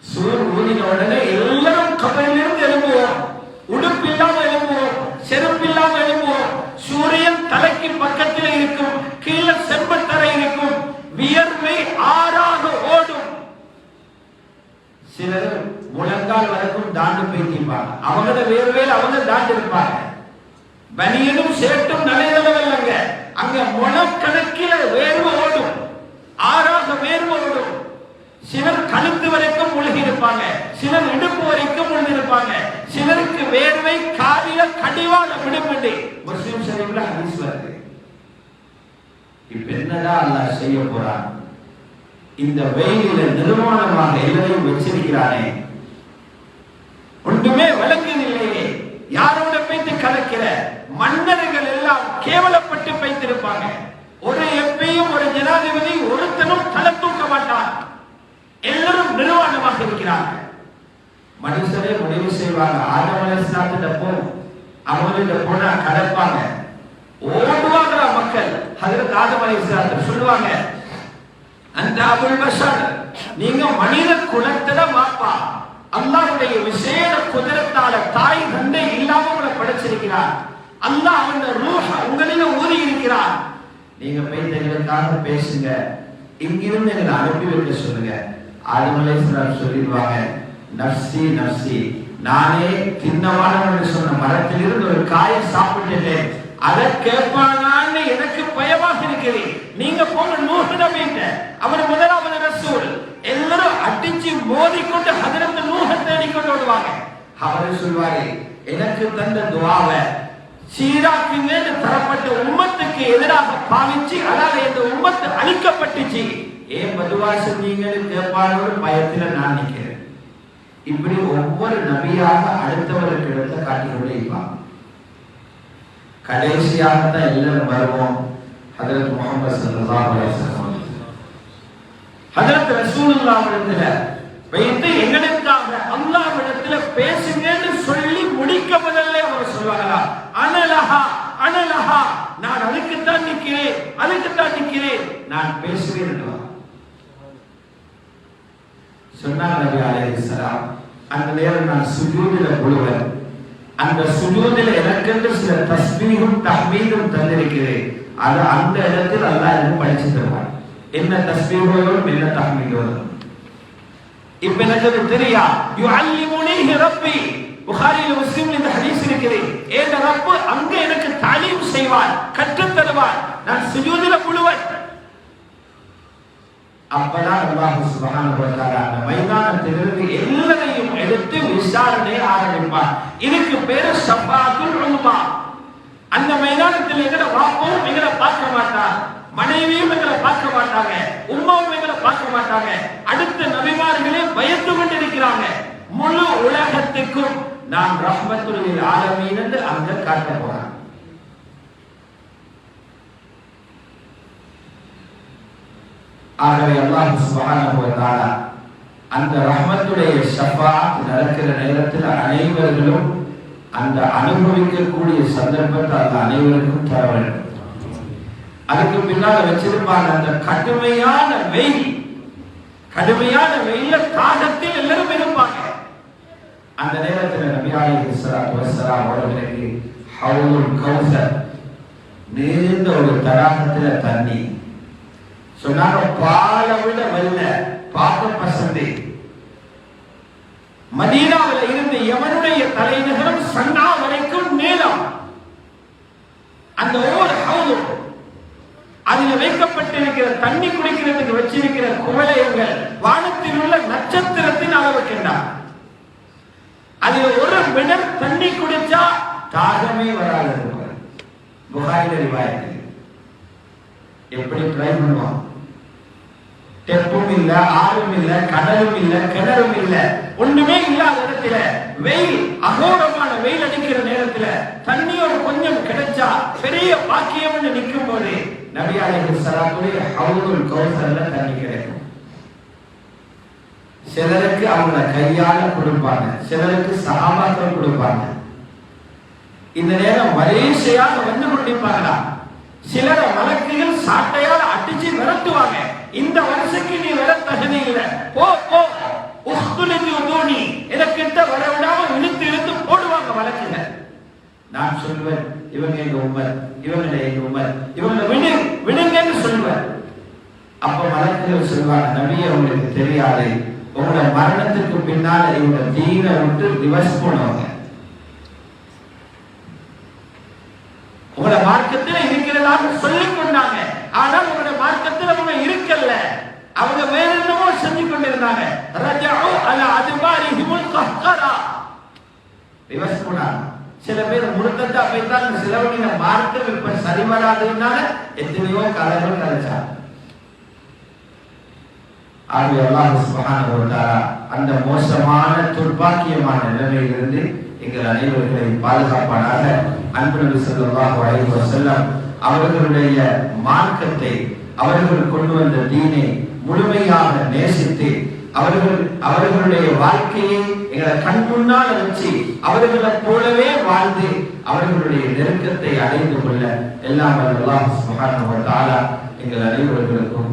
சூர் ஊதின உடனே எல்லாரும் கபலிலிருந்து எழும்புவோம். உடுப்பு இல்லாம எழும்புவோம். செருப்பு இல்லாம எழும்புவோம். சூரியன் தலைக்கு பக்கத்தில் இருக்கும் கீழே செம்பத்தரை இருக்கும். வியர்வை ஆறாக ஓடும். சிலர் முழங்கால் வரைக்கும் தாண்டு பேசிப்பாங்க. அவங்களோட வேர்வையில் அவங்க தாண்டு இருப்பாங்க. பனியனும் சேட்டும் நலைதளவில்லைங்க அங்க முழக்கணக்கில வேர்வை ஓடும். ஆறாக வேர்வை ஓடும். சிலர் கழுத்து வரைக்கும் முழுகி இருப்பாங்க சிலர் இடுப்பு வரைக்கும் முழுகி இருப்பாங்க சிலருக்கு வேர்வை காலில கடிவான விடுமில்லை முஸ்லிம் சரிவில் ஹதீஸ் வருது. இப்ப என்னடா அல்லாஹ் செய்ய போறான்? இந்த வெயிலில நிர்மாணமாக எல்லாரையும் வச்சிருக்கிறானே. ஒன்றுமே விளங்குதில்லையே யாரோட பேத்து கலக்கிற? மன்னர்கள் எல்லாம் கேவலப்பட்டு பைத்திருப்பாங்க ஒரு எப்பையும் ஒரு ஜனாதிபதி ஒருத்தனும் தளத்தும் ஆக்கிரமிக்கிறாங்க மனுஷரே முடிவு செய்வாங்க. ஆதம் அலைஹிஸ்ஸலாத்திட்ட போ. அவங்க போனா கடப்பாங்க ஓடுவாங்க மக்கள்? அதற்கு ஆதம் அலைஹிஸ்ஸலாத்து சொல்லுவாங்க அந்த அபுல் பஷார். நீங்க மனித குலத்துல மாப்பா அல்லாவுடைய விசேட குதிரத்தால தாய் தந்தை இல்லாம உங்களை படைச்சிருக்கிறார். அல்லாஹ் அவன் ரூஹ உங்களில ஊறி இருக்கிறார். நீங்க போய் எங்களுக்காக பேசுங்க. இங்கிருந்து எங்களை அனுப்பி வைக்க சொல்லுங்க. ஆதம் சொல்லிடுவாங்க நஃப்சி நஃப்சி நானே தின்னவானவன் சொன்ன மரத்திலிருந்து ஒரு காயை சாப்பிட்டுட்டேன். அதை கேட்பானான்னு எனக்கு பயமாக இருக்குது. நீங்க போங்க நூறு நபிட்ட அவர் முதலாவது ரசூல். எல்லாரும் அடிச்சு மோதிக்கொண்டு ஹதரத் நூஹ தேடிக்கொண்டு விடுவாங்க அவர் சொல்வாரு எனக்கு தந்த துவாவை சீராக்குங்கன்னு தரப்பட்ட உம்மத்துக்கு எதிராக பாவிச்சு அதாவது இந்த உம்மத்து அழிக்கப்பட்டுச்சு. ஏன் பதுவா செஞ்சீங்கன்னு கேட்பாரோட பயத்துல நான் நிற்கிறேன் இப்படி ஒவ்வொரு நபியாக அடுத்தவருக்கு இடத்தை காட்டிக்கொண்டே இருப்பாங்க கடைசியாகத்தான் எல்லாரும் வருவோம். ஹதரத் முகமது ஸல்லல்லாஹு அலைஹி ஹதரத் ரசூலுல்லாஹ் இடத்துல வைத்து எங்களுக்காக அல்லாஹ் இடத்துல பேசுங்கன்னு சொல்லி முடிக்க முதல்ல அவர் சொல்வாங்களா அனலஹா அனலஹா நான் அதுக்குத்தான் நிக்கிறேன் அதுக்குத்தான் நிக்கிறேன். நான் பேசுவேன் சொன்னார் சொன்னாங்க நபி அலைஹிஸ்ஸலாம் அந்த நேரம் நான் சுஜூதில முழுவன் அந்த சுஜூதில எனக்கென்று சில தஸ்மீகும் தஹ்மீதும் தந்திருக்கிறேன். அது அந்த இடத்தில் அல்லாஹ் எனக்கு படிச்சு தருவான். என்ன தஸ்பீகோடும் என்ன தஹ்மீதோடும் இப்ப எனக்கு தெரியா? யுஅல்லிமுனிஹி ரப்பி. புகாரியில் முஸ்லிம் இந்த ஹதீஸ் இருக்கிறேன் ஏன் ரப்பு அங்க எனக்கு தாலீம் செய்வார் கற்றுத் தருவார் நான் சுஜூதில் அப்பதான் அல்லாஹ் சுப்ஹானஹு அந்த மைதானத்திலிருந்து எல்லாரையும் எடுத்து விசாரணை ஆரம்பிப்பார். இதுக்கு பேரு ஷஃபாத்துல் உல்மா அந்த மைதானத்தில் எங்களை வாப்பவும் எங்களை பார்க்க மாட்டார். மனைவியும் எங்களை பார்க்க மாட்டாங்க. உம்மாவும் எங்களை பார்க்க மாட்டாங்க. அடுத்த நபிமார்களே பயந்து கொண்டிருக்கிறாங்க. முழு உலகத்துக்கும் நான் ரஹ்மத்துல் ஆலமீன் என்று அங்க காட்ட போறேன் ஆகவே அல்லாஹ் சுப்ஹானஹு அந்த ரஹ்மத்துடைய ஷஃபா நடக்கிற நேரத்தில் அனைவர்களும் அந்த அனுபவிக்கக்கூடிய சந்தர்ப்பத்தை அந்த அனைவருக்கும் தர வேண்டும். அதுக்கு பின்னால் வச்சிருப்பாங்க அந்த கடுமையான வெயில் கடுமையான வெயில தாகத்தில் எல்லாரும் இருப்பாங்க. அந்த நேரத்தில் நபி அலைஹி ஸலாத்து வஸலாம் அவர்களுக்கு ஹவுலுல் கௌசர் நேர்ந்த ஒரு தடாகத்தில் தண்ணி சொன்னாங்க பாலை விட வல்ல பாக பசந்தி மதீனாவில் இருந்து எவனுடைய தலைநகரம் சன்னா வரைக்கும் நீளம் அந்த ஒவ்வொரு ஹவுதும் அதில் வைக்கப்பட்டிருக்கிற தண்ணி குடிக்கிறதுக்கு வச்சிருக்கிற குவளையங்கள் வானத்தில் உள்ள நட்சத்திரத்தின் அளவுக்கின்றார் அதில் ஒரு மிடர் தண்ணி குடிச்சா தாகமே வராது புகாரில எப்படி ட்ரை பண்ணுவோம் தெப்பும் இல்ல ஆறும் இல்ல கடலும் இல்ல கிணறும் இல்ல. ஒண்ணுமே இல்லாத இடத்துல வெயில் அகோரமான வெயில் அடிக்கிற நேரத்துல தண்ணியோட கொஞ்சம் கிடைச்சா பெரிய பாக்கியம்னு நிற்கும் போது நபி அலைஹி ஹவுதுல் கௌசல்ல தண்ணி கிடைக்கும். சிலருக்கு அவங்க கையால கொடுப்பாங்க. சிலருக்கு சஹாபாக்கள் கொடுப்பாங்க. இந்த நேரம் மலேசியாக வந்து கொண்டிருப்பாங்களா? சிலரை வழக்குகள் சாட்டையால் அடிச்சு விரட்டுவாங்க இந்த வருஷக்கு நீ வர தகுதி இல்லை. போ போ. உஸ்துலிந்து உதோனி எனக்கிட்ட வர விடாம இழுத்து இழுத்து போடுவாங்க வழக்குல நான் சொல்வேன் இவங்க எங்க உமர் இவங்க எங்க உமர் இவங்க விடு விடுங்கன்னு சொல்வேன். அப்ப மலக்குகள் சொல்வாங்க நபிய உங்களுக்கு தெரியாது. உங்களோட மரணத்துக்கு பின்னால் இவங்க தீனை விட்டு ரிவர்ஸ் பண்ணுவாங்க உங்களோட மார்க்கத்தில் இருக்கிறதாக சொல்லிக் கொண்டாங்க. ஆனால் உங்களோட மார்க்கத்தில் அவங்க வேற என்னமோ செஞ்சு கொண்டிருந்தாங்க. அது மாதிரி அதுபாரிஹிமுல் கஹ்கரா. ரிவர்ஸ் போனாங்க சில பேர் முருத்தத்தா போய்த்தாங்க சிலவங்க மார்க்கம் இப்ப சரி வராதுனால எத்தனையோ கலைகள் நினைச்சா ஆகவே அல்லாஹ் சுபஹானஹு வ தஆலா அந்த மோசமான துர்பாக்கியமான நிலைமையிலிருந்து எங்கள் அனைவர்களை பாதுகாப்பானாக அன்பு நபி ஸல்லல்லாஹு அலைஹி வஸல்லம் அவர்களுடைய மார்க்கத்தை அவர்கள் கொண்டு வந்த தீனை முழுமையாக நேசித்து அவர்கள் அவர்களுடைய வாழ்க்கையை எங்களை கண் முன்னால் வச்சு அவர்களைப் போலவே வாழ்ந்து அவர்களுடைய நெருக்கத்தை அடைந்து கொள்ள எல்லாம் எங்கள் அனைவர்களுக்கும்